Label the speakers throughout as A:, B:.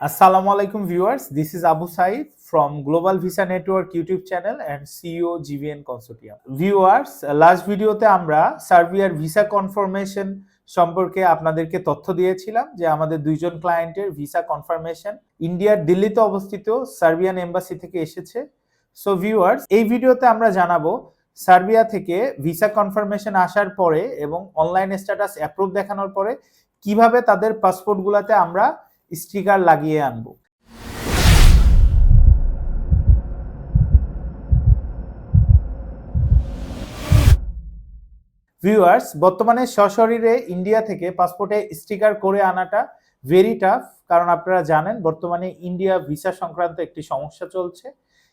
A: Alaikum viewers. This is Abu Said from Global Visa Network YouTube channel and E CEO GVN Consortium. Viewers, last ভিডিওতে আমরা সার্বিয়ার visa confirmation সম্পর্কে আপনাদেরকে তথ্য দিয়েছিলাম যে আমাদের দুইজন ক্লায়েন্টের ভিসা কনফার্মেশন ইন্ডিয়ার দিল্লিতে অবস্থিত সার্বিয়ান এম্বাসি থেকে এসেছে সো ভিউয়ার্স এই ভিডিওতে আমরা জানাব সার্বিয়া থেকে ভিসা কনফার্মেশন আসার পরে এবং অনলাইন স্ট্যাটাস অ্যাপ্রুভ দেখানোর পরে কীভাবে তাদের পাসপোর্টগুলোতে আমরা স্টিকার লাগিয়ে আনব। ভিউয়ার্স, বর্তমানে সশরীরে ইন্ডিয়া থেকে পাসপোর্টে স্টিকার করে আনাটা ভেরি টাফ কারণ আপনারা জানেন বর্তমানে ইন্ডিয়া ভিসা সংক্রান্ত একটি সমস্যা চলছে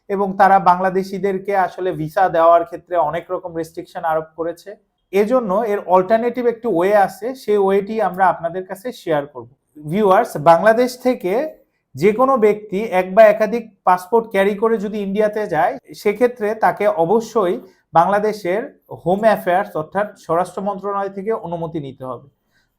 A: এবং তারা বাংলাদেশিদেরকে আসলে ভিসা দেওয়ার ক্ষেত্রে অনেক রকম রেস্ট্রিকশন আরোপ করেছে। এজন্য এর অল্টারনেটিভ একটি ওয়ে আছে, সেই ওয়েটি আমরা আপনাদের কাছে শেয়ার করব। ভিউয়ার্স বাংলাদেশ থেকে যে কোনো ব্যক্তি এক বা একাধিক পাসপোর্ট ক্যারি করে যদি ইন্ডিয়াতে যায়, সেক্ষেত্রে তাকে অবশ্যই বাংলাদেশের হোম অ্যাফেয়ার্স অর্থাৎ স্বরাষ্ট্র মন্ত্রণালয় থেকে অনুমতি নিতে হবে।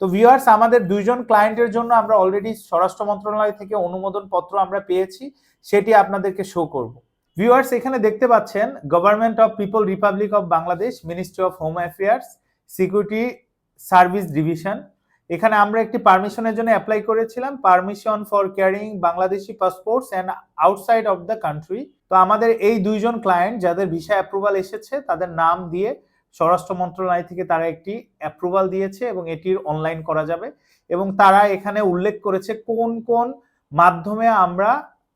A: তো ভিউয়ার্স আমাদের দুইজন ক্লায়েন্টের জন্য আমরা অলরেডি স্বরাষ্ট্র মন্ত্রণালয় থেকে অনুমোদন পত্র আমরা পেয়েছি, সেটি আপনাদেরকে শো করব। ভিউয়ার্স এখানে দেখতে পাচ্ছেন government of people republic of Bangladesh ministry of home affairs security service division এখানে আমরা একটি পারমিশনের জন্য অ্যাপ্লাই করেছিলাম permission for carrying Bangladeshi passports and outside of the country তো আমাদের এই দুইজন ক্লায়েন্ট যাদের ভিসা অ্যাপ্রুভাল এসেছে, তাদের নাম দিয়ে স্বরাষ্ট্র মন্ত্রণালয় থেকে তারা একটি অ্যাপ্রুভাল দিয়েছে এবং এটির অনলাইন করা যাবে। এবং তারা এখানে উল্লেখ করেছে কোন কোন মাধ্যমে আমরা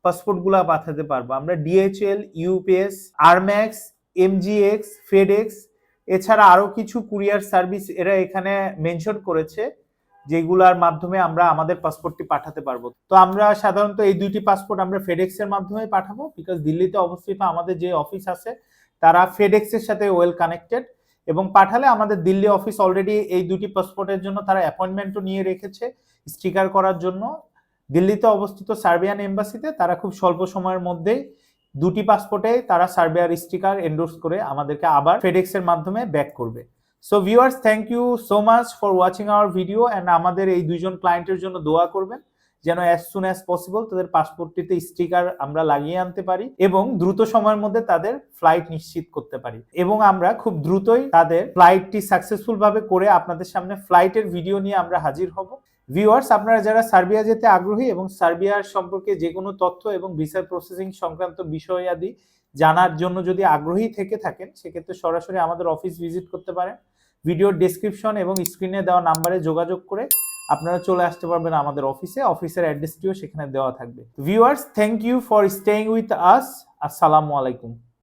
A: পাসপোর্টগুলো পাঠাতে পারব। আমরা DHL UPS Aramex MGX FedEx এছাড়া আরও কিছু কুরিয়ার সার্ভিস এরা এখানে মেনশন করেছে। যেগুলার মাধ্যমে আমরা আমাদের পাসপোর্টটি পাঠাতে পারব। তো আমরা সাধারণত এই দুইটি পাসপোর্ট আমরা ফেডেক্স এর মাধ্যমে পাঠাবো বিকজ দিল্লিতে অবস্থিত আমাদের যে অফিস আছে, তারা ফেডেক্স এর সাথে ওয়েল কানেক্টেড এবং পাঠালে আমাদের দিল্লি অফিস অলরেডি এই দুটি পাসপোর্টের জন্য তারা অ্যাপয়েন্টমেন্টও নিয়ে রেখেছে, স্টিকার করার জন্য। দিল্লিতে অবস্থিত সার্বিয়ান এম্বাসিতে তারা খুব স্বল্প সময়ের মধ্যেই দুটি পাসপোর্টে তারা সার্বিয়ার স্টিকার এন্ডোর্স করে আমাদেরকে আবার ফেডেক্স এর মাধ্যমে ব্যাক করবে। So viewers thank you so much for watching our video and আমাদের এই দুইজন ক্লায়েন্টের জন্য দোয়া করবেন যেন অ্যাজ সুন অ্যাজ পসিবল তাদের পাসপোর্টটিতে স্টিকার আমরা লাগিয়ে আনতে পারি এবং দ্রুত সময়ের মধ্যে তাদের ফ্লাইট নিশ্চিত করতে পারি। এবং আমরা খুব দ্রুতই তাদের ফ্লাইটটি সাকসেসফুল ভাবে করে আপনাদের সামনে ফ্লাইটের ভিডিও নিয়ে আমরা হাজির হব। ভিউয়ার্স আপনারা যারা সার্বিয়া যেতে আগ্রহী এবং সার্বিয়ার সম্পর্কে যে কোনো তথ্য এবং ভিসা প্রসেসিং সংক্রান্ত বিষয়াদি জানার জন্য যদি আগ্রহী থেকে থাকেন, সেক্ষেত্রে সরাসরি আমাদের অফিস ভিজিট করতে পারেন। ভিডিওর ডিসক্রিপশন এবং স্ক্রিনে দেওয়া নাম্বারে যোগাযোগ করে আপনারা চলে আসতে পারবেন আমাদের অফিসে অফিসের অ্যাড্রেসটিও সেখানে দেওয়া থাকবে। Viewers thank you for staying with us আসসালামু আলাইকুম